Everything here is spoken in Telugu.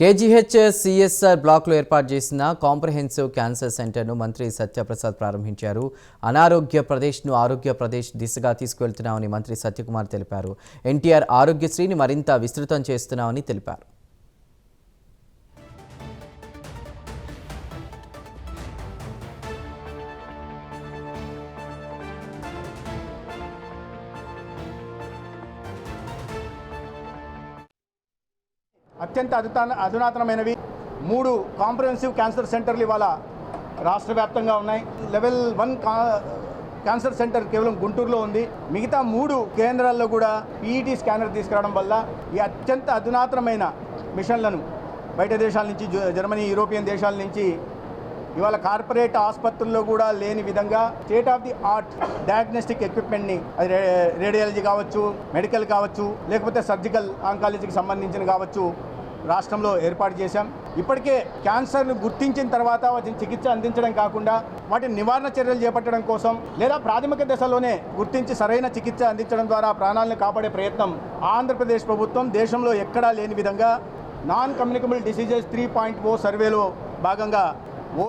కేజీహెచ్ సిఎస్ఆర్ బ్లాక్లో ఏర్పాటు చేసిన కాంప్రహెన్సివ్ క్యాన్సర్ సెంటర్ను మంత్రి సత్యప్రసాద్ ప్రారంభించారు. అనారోగ్య ప్రదేశ్ను ఆరోగ్య ప్రదేశ్ దిశగా తీసుకువెళ్తున్నామని మంత్రి సత్యకుమార్ తెలిపారు. ఎన్టీఆర్ ఆరోగ్యశ్రీని మరింత విస్తృతం చేస్తున్నామని తెలిపారు. అత్యంత అధుతాన అధునాతనమైనవి. మూడు కాంప్రహెన్సివ్ క్యాన్సర్ సెంటర్లు ఇవాళ రాష్ట్ర వ్యాప్తంగా ఉన్నాయి. లెవెల్ వన్ కా క్యాన్సర్ సెంటర్ కేవలం గుంటూరులో ఉంది. మిగతా మూడు కేంద్రాల్లో కూడా పీఈటీ స్కానర్ తీసుకురావడం వల్ల ఈ అత్యంత అధునాతనమైన మిషన్లను బయట దేశాల నుంచి జ- జర్మనీ యూరోపియన్ దేశాల నుంచి ఇవాళ కార్పొరేట్ ఆసుపత్రుల్లో కూడా లేని విధంగా state of the art diagnostic ఎక్విప్మెంట్ని అది రేడియాలజీ కావచ్చు మెడికల్ కావచ్చు లేకపోతే సర్జికల్ ఆంకాలజీకి సంబంధించిన కావచ్చు రాష్ట్రంలో ఏర్పాటు చేశాం. ఇప్పటికే క్యాన్సర్ను గుర్తించిన తర్వాత వాటిని చికిత్స అందించడం కాకుండా వాటి నివారణ చర్యలు చేపట్టడం కోసం లేదా ప్రాథమిక దశలోనే గుర్తించి సరైన చికిత్స అందించడం ద్వారా ప్రాణాలను కాపాడే ప్రయత్నం ఆంధ్రప్రదేశ్ ప్రభుత్వం దేశంలో ఎక్కడా లేని విధంగా non communicable diseases three point oh సర్వేలో భాగంగా ఓ